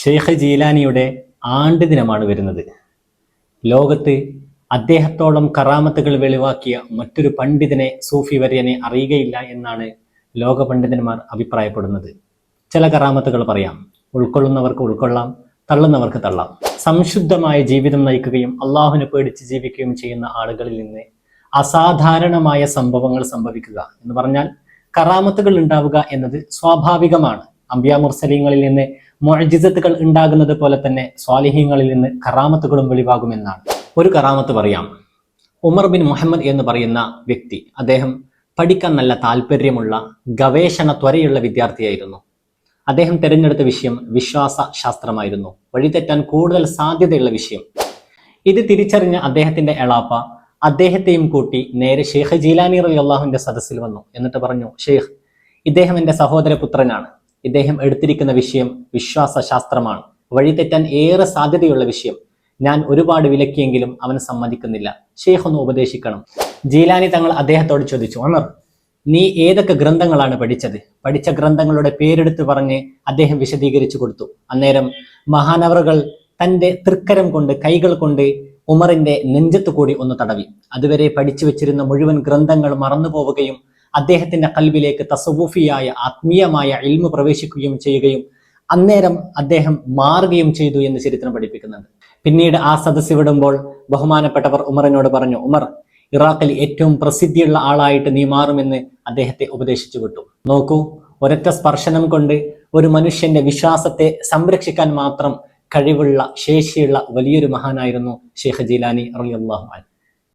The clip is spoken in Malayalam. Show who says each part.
Speaker 1: ഷെയ്ഖ് ജീലാനിയുടെ ആണ്ട് ദിനമാണ് വരുന്നത്. ലോകത്ത് അദ്ദേഹത്തോളം കറാമത്തുകൾ വെളിവാക്കിയ മറ്റൊരു പണ്ഡിതനെ സൂഫി വര്യനെ അറിയുകയില്ല എന്നാണ് ലോക പണ്ഡിതന്മാർ അഭിപ്രായപ്പെടുന്നത്. ചില കറാമത്തുകൾ പറയാം. ഉൾക്കൊള്ളുന്നവർക്ക് ഉൾക്കൊള്ളാം തള്ളുന്നവർക്ക് തള്ളാം. സംശുദ്ധമായ ജീവിതം നയിക്കുകയും അള്ളാഹുവിനെ പേടിച്ച് ജീവിക്കുകയും ചെയ്യുന്ന ആളുകളിൽ നിന്ന് അസാധാരണമായ സംഭവങ്ങൾ സംഭവിക്കുക എന്ന് പറഞ്ഞാൽ കറാമത്തുകൾ ഉണ്ടാവുക എന്നത് സ്വാഭാവികമാണ്. അംബിയ മുർസലീങ്ങളിൽ നിന്ന് മൊഴജിസത്തുകൾ ഉണ്ടാകുന്നത് പോലെ തന്നെ സ്വാലിഹ്യങ്ങളിൽ നിന്ന് കറാമത്തുകളും വെളിവാകുമെന്നാണ്. ഒരു കറാമത്ത് പറയാം. ഉമർ ബിൻ മുഹമ്മദ് എന്ന് പറയുന്ന വ്യക്തി അദ്ദേഹം പഠിക്കാൻ നല്ല താല്പര്യമുള്ള ഗവേഷണ ത്വരയുള്ള വിദ്യാർത്ഥിയായിരുന്നു. അദ്ദേഹം തിരഞ്ഞെടുത്ത വിഷയം വിശ്വാസ ശാസ്ത്രമായിരുന്നു വഴിതെറ്റാൻ കൂടുതൽ സാധ്യതയുള്ള വിഷയം. ഇത് തിരിച്ചറിഞ്ഞ അദ്ദേഹത്തിന്റെ എളാപ്പ അദ്ദേഹത്തെയും കൂട്ടി നേരെ ഷെയ്ഖ് ജീലാനി റലി അള്ളാഹുവിന്റെ സദസ്സിൽ വന്നു. എന്നിട്ട് പറഞ്ഞു ഷെയ്ഖ് ഇദ്ദേഹം എന്റെ സഹോദരപുത്രനാണ്. ഇദ്ദേഹം എടുത്തിരിക്കുന്ന വിഷയം വിശ്വാസ ശാസ്ത്രമാണ് വഴിതെറ്റാൻ ഏറെ സാധ്യതയുള്ള വിഷയം. ഞാൻ ഒരുപാട് വിലക്കിയെങ്കിലും അവൻ സമ്മതിക്കുന്നില്ല. ഷെയ്ഖ് ഒന്ന് ഉപദേശിക്കണം. ജീലാനി തങ്ങൾ അദ്ദേഹത്തോട് ചോദിച്ചു ഉമർ നീ ഏതൊക്കെ ഗ്രന്ഥങ്ങളാണ് പഠിച്ചത്? പഠിച്ച ഗ്രന്ഥങ്ങളുടെ പേരെടുത്ത് പറഞ്ഞ് അദ്ദേഹം വിശദീകരിച്ചു കൊടുത്തു. അന്നേരം മഹാനവറുകൾ തന്റെ തൃക്കരം കൊണ്ട് കൈകൾ കൊണ്ട് ഉമറിന്റെ നെഞ്ചത്തു കൂടി ഒന്ന് തടവി. അതുവരെ പഠിച്ചു വെച്ചിരുന്ന മുഴുവൻ ഗ്രന്ഥങ്ങൾ മറന്നു പോവുകയും അദ്ദേഹത്തിന്റെ കൽവിലേക്ക് തസവൂഫിയായ ആത്മീയമായ ഇൽമു പ്രവേശിക്കുകയും ചെയ്യുകയും അന്നേരം അദ്ദേഹം മാറുകയും ചെയ്തു എന്ന് ചരിത്രം പഠിപ്പിക്കുന്നുണ്ട്. പിന്നീട് ആ സദസ്സ് വിടുമ്പോൾ ബഹുമാനപ്പെട്ടവർ ഉമറിനോട് പറഞ്ഞു ഉമർ ഇറാഖിൽ ഏറ്റവും പ്രസിദ്ധിയുള്ള ആളായിട്ട് നീ മാറുമെന്ന് അദ്ദേഹത്തെ ഉപദേശിച്ചു വിട്ടു. നോക്കൂ ഒരൊറ്റ സ്പർശനം കൊണ്ട് ഒരു മനുഷ്യന്റെ വിശ്വാസത്തെ സംരക്ഷിക്കാൻ മാത്രം കഴിവുള്ള ശേഷിയുള്ള വലിയൊരു മഹാനായിരുന്നു ഷെയ്ഖ് ജീലാനി അൻഹു.